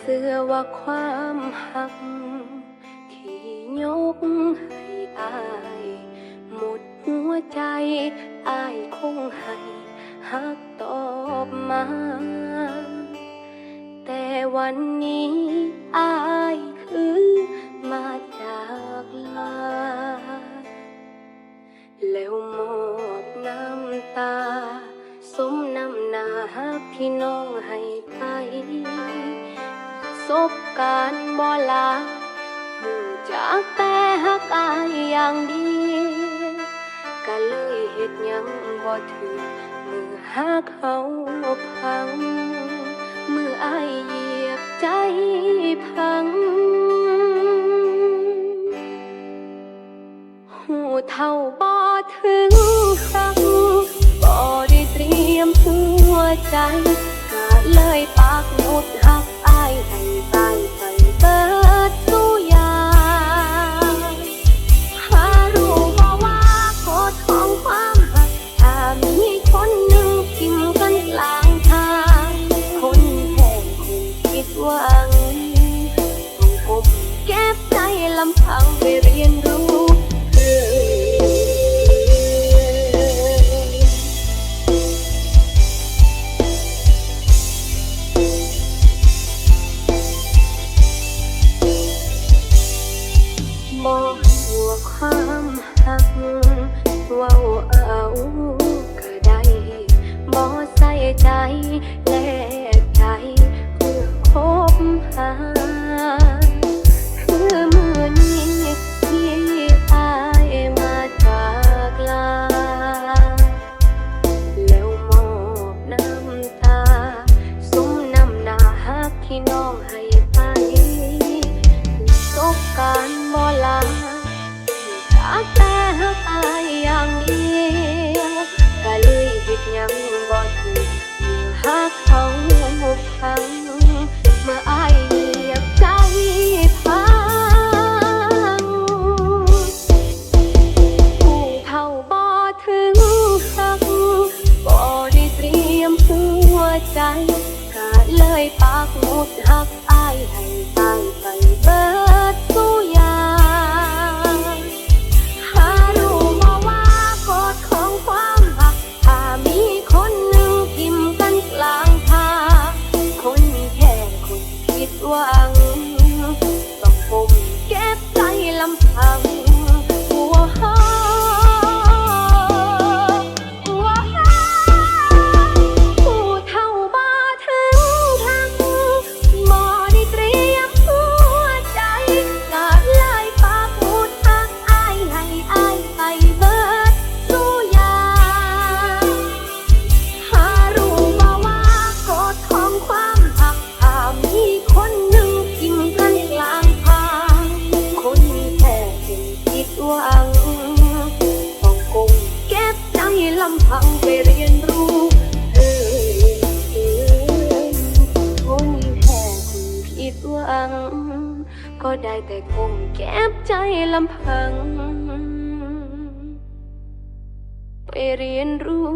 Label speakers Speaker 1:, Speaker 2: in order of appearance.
Speaker 1: เสื้อว่าความหัก ที่ยกให้อาย หมดหัวใจอายคงให้หักตอบมา แต่วันนี้อายคือมาจากลา แล้วมอบน้ำตา สมน้ำหนาฮักที่น้องให้ไป สบการณ์บ่ลาหูจากแต่ฮักอายอย่างเดียวก็เลยเฮ็ดหยังบ่ถึงมือฮักเขาพัง มืออายเหยียบใจพังหูเท่าบ่ถึงสักบ่ได้เตรียมหัวใจก็เลยปากหมุด ลำพังไปเรียนรู้มองหัวความหักเว้าเอา งเมื่ออายเหยียบใจพังผู้เท่าบ่ถึงสักบ่ได้เตรียมหัวใจก็เลยปากหมุดำพังไปเรียนรู้เออเออคนแค่คนผิดหวัง ก็ได้แต่คงแก็บใจลำพัง ไปเรียนรู้